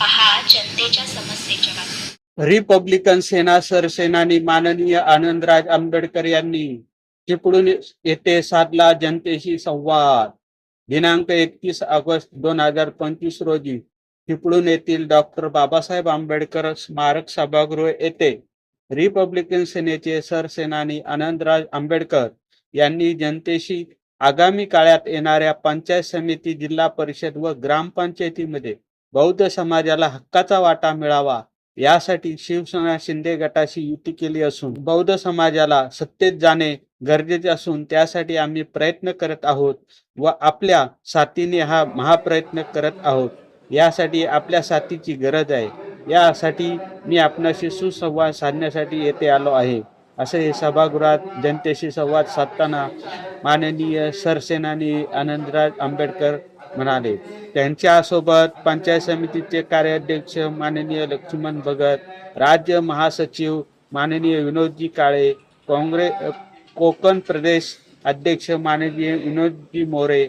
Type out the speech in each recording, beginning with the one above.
पहा जनतेच्या समस्येच्या बाबतीत. रिपब्लिकन सेना सरसेनानी माननीय आनंदराज आंबेडकर यांनी चिपळूण येथे साधला जनतेशी संवाद. दिनांक एकतीस ऑगस्ट दोन हजार पंचवीस रोजी चिपळूण येथील डॉक्टर बाबासाहेब आंबेडकर स्मारक सभागृह येथे रिपब्लिकन सेनेचे सरसेनानी आनंदराज आंबेडकर यांनी जनतेशी आगामी काळात येणाऱ्या पंचायत समिती जिल्हा परिषद व ग्रामपंचायतीमध्ये बौद्ध समाजाला हक्काचा वाटा मिळावा यासाठी शिवसेना शिंदे गटाशी युती केली असून बौद्ध समाजाला सत्तेत जाणे गरजेचे असून त्यासाठी आम्ही प्रयत्न करत आहोत व आपल्या साथीने हा महाप्रयत्न करत आहोत. यासाठी आपल्या साथीची गरज आहे. यासाठी मी आपणाशी सुसंवाद साधण्यासाठी येथे आलो आहे. असे हे सभागृहात जनतेशी संवाद साधताना माननीय सरसेनानी आनंदराज आंबेडकर म्हणाले त्यांच्यासोबत पंचायत समितीचे कार्याध्यक्ष माननीय लक्ष्मण भगत राज्य महासचिव माननीय विनोदजी काळे काँग्रेस कोकण प्रदेश अध्यक्ष माननीय विनोदजी मोरे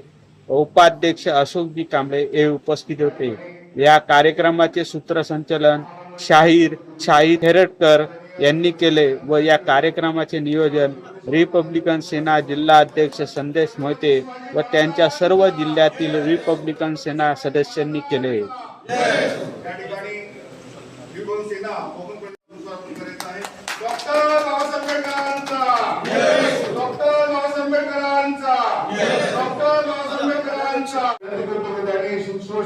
उपाध्यक्ष अशोकजी कांबळे हे उपस्थित होते. या कार्यक्रमाचे सूत्रसंचालन शाहीर शाहीर हेरटकर यांनी केले व या कार्यक्रमाचे नियोजन रिपब्लिकन सेना जिल्हा अध्यक्ष संदेश मोहिते व त्यांच्या सर्व जिल्ह्यातील रिपब्लिकन सेना सदस्यांनी केले ठिकाणी विभून सेना कोकण प्रदेशानुसार आपण करायचं आहे डॉक्टर बाबासाहेब आंबेडकरांचा डॉक्टर बाबासाहेब आंबेडकरांचा डॉक्टर बाबासाहेब आंबेडकरांचा त्यांनी सुश्रोष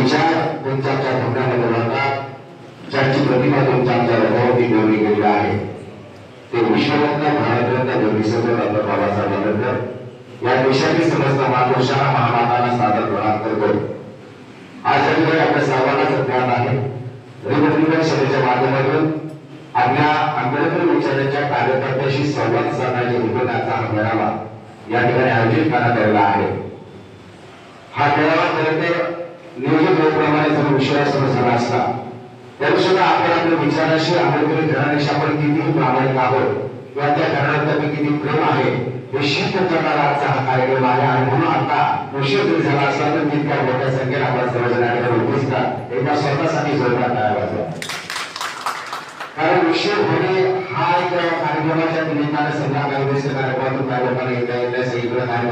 विचार तुमच्या आमच्या धोरणामध्ये राहतात ज्यांची प्रतिमा तुमच्या आमच्या रथावरती ठेवली गेली आहे ते विश्वरत्न भारतरत्न जगदीशरत्न डॉक्टर बाबासाहेब आंबेडकर या देशातील समस्त महापुरुषांना महामातांना सादर प्रणाम करतो. आज या आपल्या सर्वांनाच ज्ञान आहे रिपब्लिकन सभेच्या माध्यमातून आपल्या आंबेडकर विचारांच्या कार्यकर्त्याशी संवाद साधण्याच्या हेतूने हा मेळावा या ठिकाणी आयोजित करण्यात आलेला आहे. हा मेळावा खरं तर नियोजित वेळेप्रमाणे जर उशिरा सुरू झाला असता. तरी सुद्धा आपण आपल्या विचाराशी आंबेडकरी घराण्याशी आपण किती प्रामाणिक आहोत किंवा त्या घराण्यात किती प्रेम आहे हे सिद्ध करणारा आजचा हा कार्यक्रम आहे. आणि म्हणून आता उशीर जरी झाला असला तर तितक्या मोठ्या संख्येने आपण सर्वजण या उपस्थित एकदा स्वतःसाठी जोरदार टाळ्या वाजवा. कारण उशीर होणे हा एक कार्यक्रमाच्या निमित्ताने समजा काही कार्यक्रमातून येता सगळीकडे काय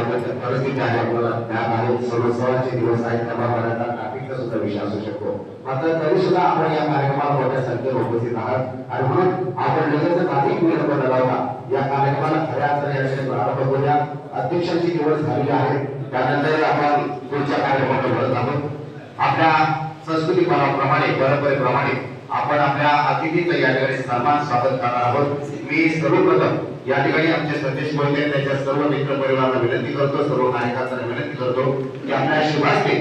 परिस्थिती आहे. आपल्याला सर्वोत्सवाचे दिवस आहेत. ट्रॅफिकचा सुद्धा विषय असू शकतो. मात्र तरी सुद्धा आपण या कार्यक्रमात मोठ्या संख्येने उपस्थित आहात. आणि म्हणून आपण लगेचच अधिक विलंब न लावता या कार्यक्रमाला खऱ्या अर्थाने प्रारंभ करूया. अध्यक्षांची निवड झालेली आहे. त्यानंतर आपण पुढच्या कार्यक्रमाकडे आहोत. आपल्या संस्कृती प्रमाणे परंपरेप्रमाणे आपण आपल्या अतिथीचा या ठिकाणी सन्मान स्वागत करणार आहोत. मी सर्वप्रथम या ठिकाणी आमचे सतीश मोहिते त्यांच्या सर्व मित्र परिवाराला विनंती करतो सर्व नायकांना विनंती करतो की आपल्या शिवास्ते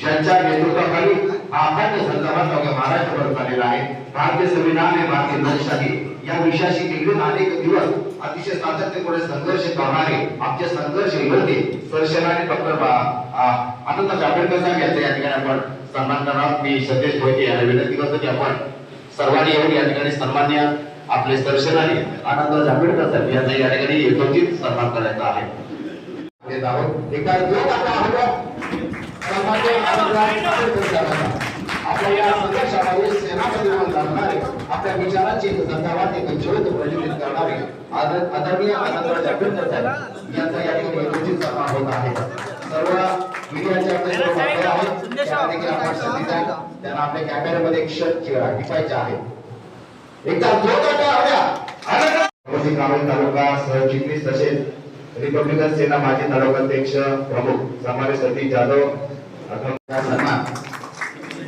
ज्यांच्या नेतृत्वाखाली हा अखंड संदर्भात अवघ्या महाराष्ट्रभर चाललेला आहे. भारतीय संविधान आणि भारतीय लोकशाही या विषयाशी निगडीत अनेक दिवस अतिशय सातत्यपूर्ण संघर्ष करणारे आमचे संघर्ष योद्धे सरसेनाने डॉक्टर अनंत आंबेडकर साहेब यांचा या ठिकाणी आपण सन्मान करणार मी सतेज भोईटे यांना विनंती करतो की आपण सर्वांनी येऊन या ठिकाणी सन्मान्य आपले दर्शनाने आनंद आंबेडकर साहेब यांचा या ठिकाणी एकत्रित सन्मान करायचा आहे. आहोत एका आता आपल्या या संघर्षामध्ये आपल्या विचारांची झंझावात एक ज्योत प्रज्वलित करणारे आदर- आदरणीय आनंदराज आंबेडकर साहेब यांचा या ठिकाणी यथोचित सन्मान होत आहे. सर्व मीडियाचे आपले सर्व मान्यवर आहेत. त्यांना देखील आपण संधी द्या. त्यांना आपल्या कॅमेऱ्यामध्ये एक क्षण टिपायचे आहे. एकदा जोरदार तालुका सरचिटणीस तसेच रिपब्लिकन सेना माजी तालुकाध्यक्ष प्रमुख समावेश सतीश जाधव सन्मान.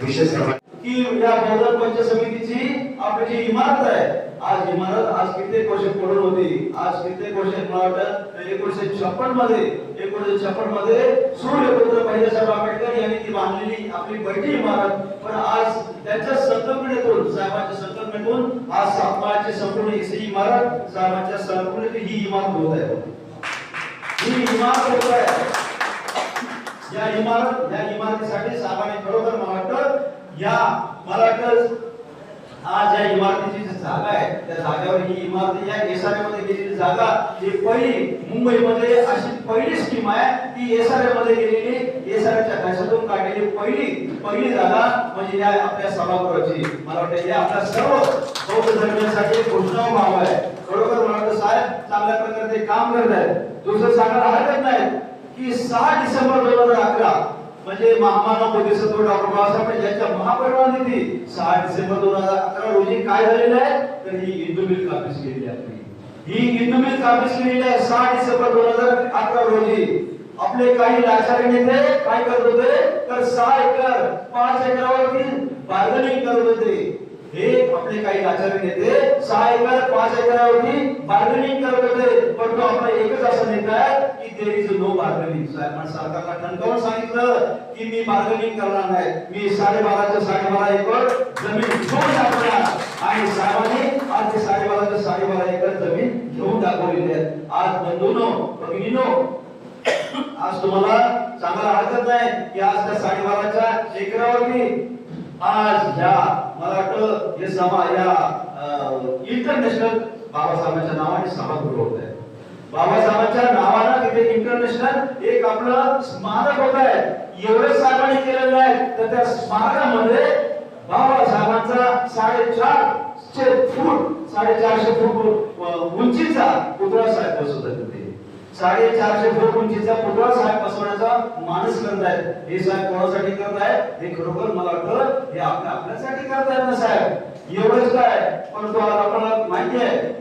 विशेष की या बहुजन पंचायत समितीची आपली जी इमारत आहे आज इमारत आज कित्येक वर्ष पडून होती. आज कित्येक वर्ष मला वाटतं एकोणीशे छप्पनमध्ये एकोणीसशे छप्पनमध्ये सूर्यपुत्र साहेब आंबेडकर यांनी ती बांधलेली आपली बैठी इमारत. पण आज त्यांच्या संकल्पनेतून साहेबांच्या संकल्पनेतून आज सातमाळ्याची संपूर्ण ही इमारत साहेबांच्या संकल्पनेतून ही इमारत होत आहे. ही इमारत होत आहे. या इमारत या इमारतीसाठी साहेबांनी खरोखर मला वाटतं या मला वाटतं आज या इमारतीची जी जागा आहे त्या जागेवर ही इमारत या एसआरए मध्ये गेलेली जागा ही पहिली मुंबईमध्ये अशी पहिली स्कीम आहे ती एसआरए मध्ये गेलेली एसआरएच्या घशातून काढलेली पहिली पहिली जागा म्हणजे या आपल्या सभागृहाची. मला वाटतं हे आपल्या सर्व बौद्ध धर्मियांसाठी घोषणा व्हावं आहे. खरोखर मला वाटतं साहेब चांगल्या प्रकारे ते काम करत आहेत. दुसरं सांगायला हरकत नाही की सहा डिसेंबर दोन हजार अकरा म्हणजे महामानव बोधिसत्व डॉक्टर बाबासाहेब आंबेडकर यांच्या महापरिनिर्वाण तिथी सहा डिसेंबर दोन हजार अकरा रोजी काय झालेलं आहे? तर ही हिंदू मिल कापीस केलेली आहे. आपली ही हिंदू मिल कापीस केलेली आहे सहा डिसेंबर दोन हजार अकरा रोजी. आपले काही लाचारी नेते काय करत होते? तर सहा एकर पाच एकर बार्गनिंग करत होते हे काही लाचारी नेते सहा एकर पाच एकरावरती बार्गेनिंग करत होते. पण तो आपला एकच असा नेता आहे की देर इज नो बार्गेनिंग साहेबांना सरकारला ठणकावून सांगितलं की मी बार्गेनिंग करणार नाही. मी साडेबाराच्या साडेबारा एकर जमीन घेऊन दाखवणार आणि साहेबांनी आज ते साडेबाराच्या साडेबारा एकर जमीन घेऊन दाखवलेली आहे आज बंधूनो भगिनीनो आज तुम्हाला चांगला हरकत नाही की आज त्या साडेबाराच्या एकरावरती आज ह्या मला वाटतं हे सभा या इंटरनॅशनल बाबासाहेबांच्या नावाने सभागृह होत आहे. बाबासाहेबांच्या नावानं तिथे इंटरनॅशनल एक आपलं स्मारक होत आहे. एवढं साहेबांनी केलेलं आहे तर त्या स्मारकामध्ये बाबासाहेबांचा साडेचार चे फूट साडेचारशे फूट उंचीचा पुतळा साहेब बसवत आहे तिथे. साडेचारशे फूट उंचीचा पुतळा साहेब बसवत मानस करत आहेत हे साहेब कोणासाठी करत आहेत हे खरोखर मला वाटतं हे आपल्या आपल्यासाठी करत ना साहेब. एवढंच काय? पण तुम्हाला आपल्याला माहिती आहे.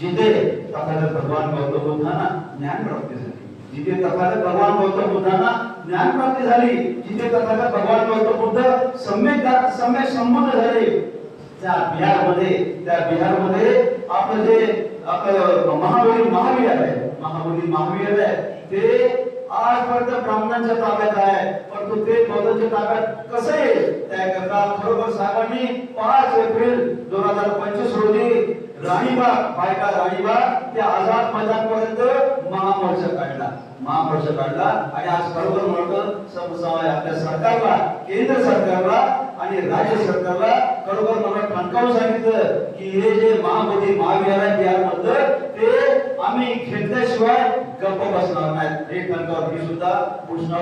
जिथे तथागत भगवान गौतम बुद्धांना ज्ञान प्राप्ती झाली. जिथे तथागत भगवान गौतम बुद्धांना ज्ञान प्राप्ती झाली जिथे तथागत भगवान गौतम बुद्ध सम्यक सम्यक संबंध झाले त्या बिहारमध्ये त्या बिहारमध्ये आपलं जे आपलं महावीर महावीर आहे महाबली महावीर आहे ते आजपर्यंत ब्राह्मणांच्या ताब्यात आहे. परंतु ते बौद्धांच्या ताब्यात कसं येईल? त्याकरता खरोखर साहेबांनी पाच एप्रिल दोन हजार पंचवीस रोजी राणीबाग बायका राणीबाग ते आझाद मैदान पर्यंत महामोर्चा काढला. महामोर्चा काढला आणि आज खरोखर म्हणतो समसाय आपल्या सरकारला केंद्र सरकारला आणि राज्य सरकारला खरोखर मला ठणकावून सांगितलं की हे जे महामोदी महाविहार आहे बिहारमधलं ते आम्ही खेळल्याशिवाय गप्प बसणार नाही. एक ठणकावर ही सुद्धा घोषणा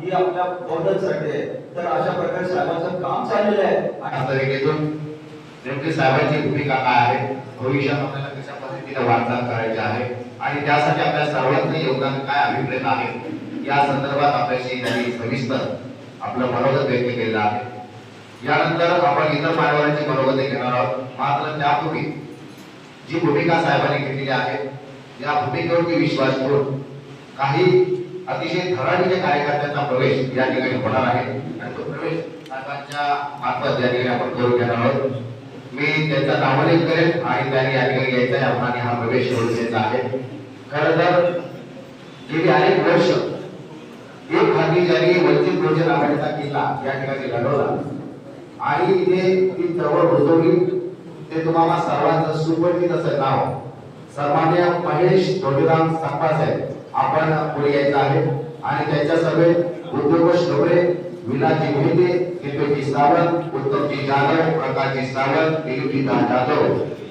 ही आपल्या बौद्धांसाठी आहे. तर अशा प्रकारे साहेबांचं काम चाललेलं आहे. अशा तरीकेतून नेमकी साहेबांची भूमिका काय आहे? भविष्यात आपल्याला कशा पद्धतीने वाटचाल करायची आहे? आणि त्यासाठी आपल्या सर्वांचं योगदान काय अभिप्रेत आहे? या संदर्भात आपल्याशी त्यांनी सविस्तर आपलं मनोगत व्यक्त केलेलं आहे. यानंतर आपण इतर मान्यवरांची मनोगत घेणार आहोत. मात्र त्यापूर्वी जी भूमिका साहेबांनी घेतलेली आहे या भूमिकेवरती विश्वास ठेवून काही अतिशय धडाडीच्या कार्यकर्त्यांचा प्रवेश या ठिकाणी होणार आहे. आणि तो प्रवेश साहेबांच्या मार्फत या ठिकाणी आपण करून घेणार आहोत. मी त्यांचा नामोल्लेख करेन आणि त्यांनी या ठिकाणी यायचा आहे. आपण हा प्रवेश करून घ्यायचा आहे. खरं तर गेली अनेक वर्ष एक हाती ज्यांनी वंचित बहुजन आघाडीचा किल्ला या ठिकाणी लढवला आणि इथे ती चळवळ रुजवली. ते तुम्हाला सर्वांचं सुपरिचित असं नाव सन्मान्य महेश धोंडीराम साहेब आपण पुढे यायचं आहे. आणि त्यांच्या सभेत उद्योगश डोबरे विनाजी मोहिते किपेजी सावंत उत्तमजी जाधव प्रकाशजी सावंत दिलीपजी जाधव.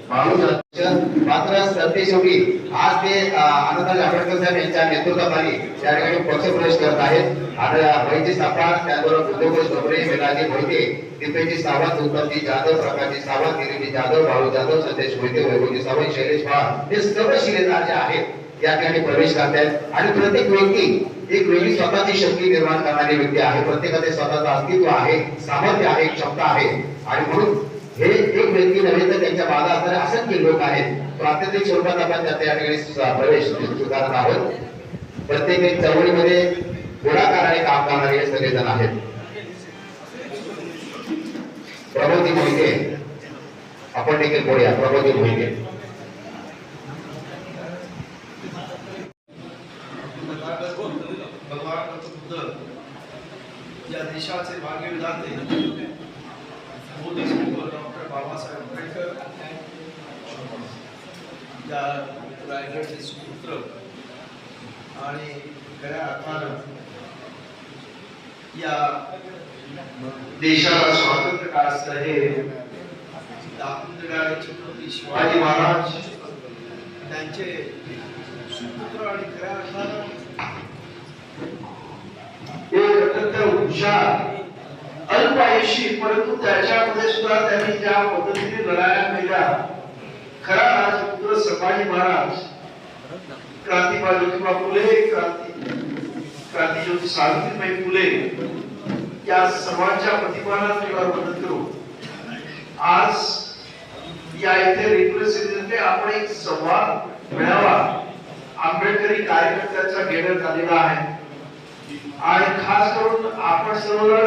बाळू जाधव मात्र सरतेशेवटी आज ते अ, आनंदराज आंबेडकर साहेब यांच्या नेतृत्वाखाली त्या ठिकाणी पक्षप्रवेश करत आहेत. आणि वैजी सापळा त्याचबरोबर उद्योगेश डोबरे विनाजी मोहिते दिपेजी सावंत उत्तमजी जाधव प्रकाशजी सावंत गिरीजी जाधव भाऊ जाधव संदेश मोहिते वैभवजी सावंत शैलेश पवार हे सर्व शिलेदार जे आहेत या ठिकाणी प्रवेश करतायत आणि प्रत्येक व्यक्ती एक वेगळी स्वतःची शक्ती निर्माण करणारी व्यक्ती आहे. प्रत्येकाचे स्वतःचं अस्तित्व आहे सामर्थ्य आहे क्षमता आहे. आणि म्हणून हे एक व्यक्ती नव्हे तर त्यांच्या बाधा असणारे असंख्य लोक आहेत प्रात्यक्षिक स्वरूपात आपण त्या ठिकाणी प्रवेश स्वीकारत आहोत. प्रत्येक चवळीमध्ये चळवळीमध्ये पुढाकाराने काम करणारे सगळेजण आहेत. प्रबोधी मोहिते आपण देखील बोलूया प्रबोधी मोहिते या देशाचे भाग्य विधाते मोदी डॉक्टर बाबासाहेब आंबेडकर त्या रायगडचे सुपुत्र. आणि खऱ्या अर्थानं या देशाला स्वातंत्र्य काळाचं हे दाखवून देणारे छत्रपती शिवाजी महाराज त्यांचे सुपुत्र आणि खऱ्या अर्थानं एक अत्यंत हुशार अल्प आयुष्य परंतु त्याच्यामध्ये सुद्धा त्यांनी ज्या पद्धतीने लढाया केल्या खरा राजपुत्र संभाजी महाराज. क्रांतिबा ज्योतिबा फुले क्रांती क्रांतीज्योती सावित्रीबाई फुले या सर्वांच्या प्रतिभाला तुला मदत करू. आज या इथे रिप्रेझेंटेटिव्ह आपण एक संवाद मिळावा आंबेडकरी कार्यकर्त्याचा घेण्यात आलेला आहे. आणि खास करून आपण सर्व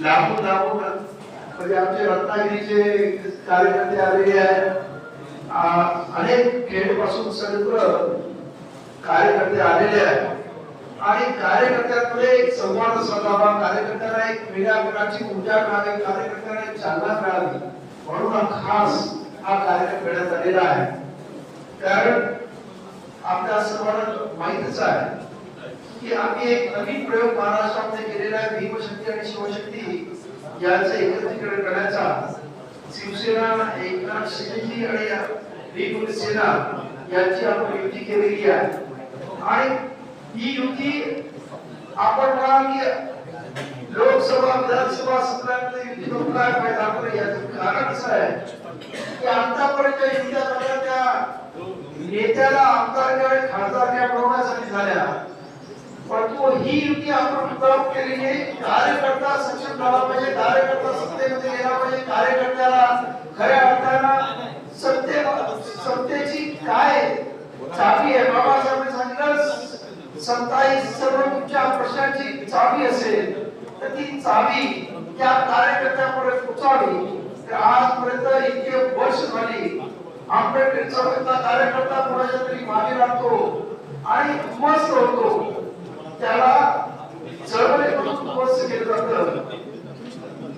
लांबून लांबून म्हणजे आमचे रत्नागिरीचे कार्यकर्ते आलेले आहेत. अनेक खेळपासून सर्व कार्यकर्ते आलेले आहेत. आणि कार्यकर्त्यांमध्ये एक संवाद साधावा. कार्यकर्त्यांना एक वेगळ्या प्रकारची ऊर्जा मिळावी. कार्यकर्त्यांना एक चालना मिळावी. म्हणून हा खास हा कार्यक्रम घेण्यात आलेला आहे. कारण आपल्या सर्वांना माहितच आहे की आम्ही एक नवीन प्रयोग महाराष्ट्रामध्ये केलेला आहे. भीमशक्ती आणि शिवशक्ती यांचं एकत्रीकरण करण्याचा. शिवसेना एकनाथ शिंदेजी आणि भीम सेना यांची आपण युती केलेली आहे. आणि ही युती आपण म्हणाल की लोकसभा विधानसभा सत्रामध्ये युती करून काय फायदा आपण याचं कारण असं आहे की आतापर्यंत युत्या झाल्या त्या नेत्याला आमदारकडे आणि खासदार बनवण्यासाठी झाल्या. परंतु ही युती आपण उद्भव केलेली आहे. कार्यकर्ता सक्षम झाला पाहिजे कार्यकर्ता सत्तेमध्ये गेला पाहिजे कार्यकर्त्याला खऱ्या अर्थानं सत्य सत्तेची काय? चावी आहे. बाबासाहेबांनी सांगितलं सत्ताई सर्व तुमच्या प्रश्नाची चावी असेल तर ती चावी त्या कार्यकर्त्यापर्यंत पोचावी. तर आजपर्यंत इतके वर्ष झाली आंबेडकरचा चळवळीचा कार्यकर्ता कोणाच्या तरी मागे लागतो आणि मस्त होतो. त्याला चळवळीकडून मस्त केलं जात.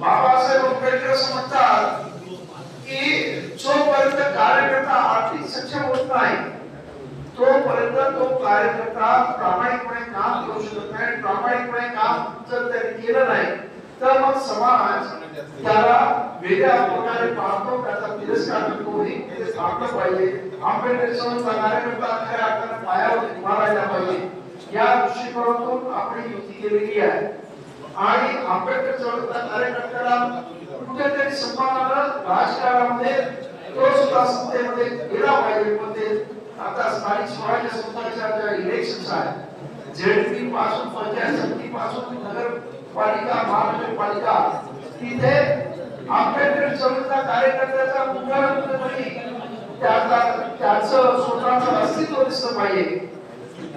बाबासाहेब आंबेडकर असं म्हणतात की जोपर्यंत कार्यकर्ता आर्थिक सक्षम होत नाही तोपर्यंत तो कार्यकर्ता प्रामाणिकपणे काम करू शकत नाही प्रामाणिकपणे काम जर त्याने केलं नाही तर मग समाज त्याला वेगळ्या प्रकारे पाहतो त्याचा तिरस्कार करतो. हे ते थांबलं पाहिजे. आंबेडकर समाजचा कार्यकर्ता खऱ्या अर्थाने पायावर उभा राहिला पाहिजे. या दृष्टिकोनातून आपण युती केलेली आहे. आणि आंबेडकर चळवळीचा कार्यकर्त्याला कुठेतरी सन्मानानं राजकारणामध्ये तो सुद्धा सत्तेमध्ये गेला पाहिजे. पण ते आता स्थानिक स्वराज्य संस्थांच्या ज्या इलेक्शन आहेत झेडपी पासून पंचायत समिती पासून नगरपालिका महानगरपालिका तिथे आंबेडकर चळवळीचा कार्यकर्त्याचा मुद्दा कुठेतरी त्याचा त्याचं स्वतःचं अस्तित्व दिसलं पाहिजे.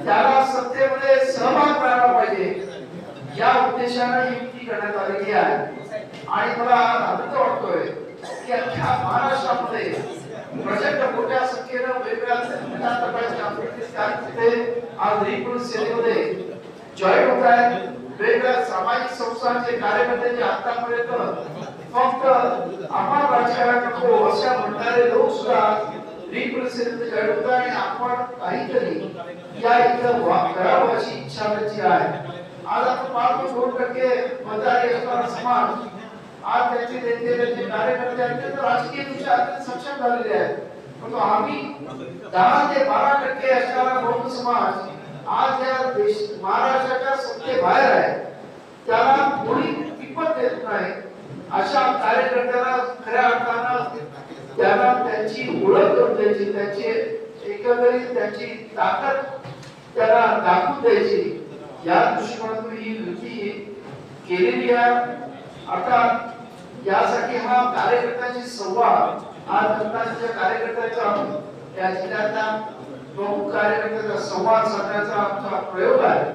त्याला सत्तेमध्ये सहभाग मिळाला पाहिजे. या उद्देशाने युक्ती करण्यात आलेली आहे. आणि मला आनंद वाटतोय. की अख्ख्या महाराष्ट्रामध्ये प्रचंड मोठ्या संख्येनं वेगवेगळ्या वेगवेगळ्या प्रकारचे आंबेडकरी कार्यकर्ते आज रिपूल सेनेमध्ये जॉईन होत आहेत. वेगवेगळ्या सामाजिक संस्थांचे कार्यकर्ते जे आतापर्यंत फक्त आम्हाला राजकारण नको अशा म्हणणारे लोक सुद्धा रिपूल सेनेमध्ये जॉईन होत आणि आपण काहीतरी या इथं करावं अशी इच्छा त्याची आहे. आज आपण पाहतो दोन टक्के मतदारी असणारा समाज आज त्यांचे नेते त्यांचे कार्यकर्ते अत्यंत राजकीय दृष्ट्या अत्यंत सक्षम झालेले आहेत परंतु आम्ही दहा ते बारा टक्के असणारा बौद्ध समाज आज या देश महाराष्ट्राच्या सत्तेबाहेर आहे. त्याला कोणी किंमत देत नाही अशा कार्यकर्त्यांना खऱ्या अर्थानं त्यांना त्यांची ओळख करून द्यायची त्यांची एकंदरीत त्यांची ताकद त्याला दाखवून द्यायची या दृष्टिकोनातून ही कृती केलेली आहे. आता यासाठी हा कार्यकर्त्यांची संवाद हा दत्ताच्या कार्यकर्त्याचा त्या जिल्ह्यातल्या प्रमुख कार्यकर्त्यांचा संवाद साधण्याचा आमचा प्रयोग आहे.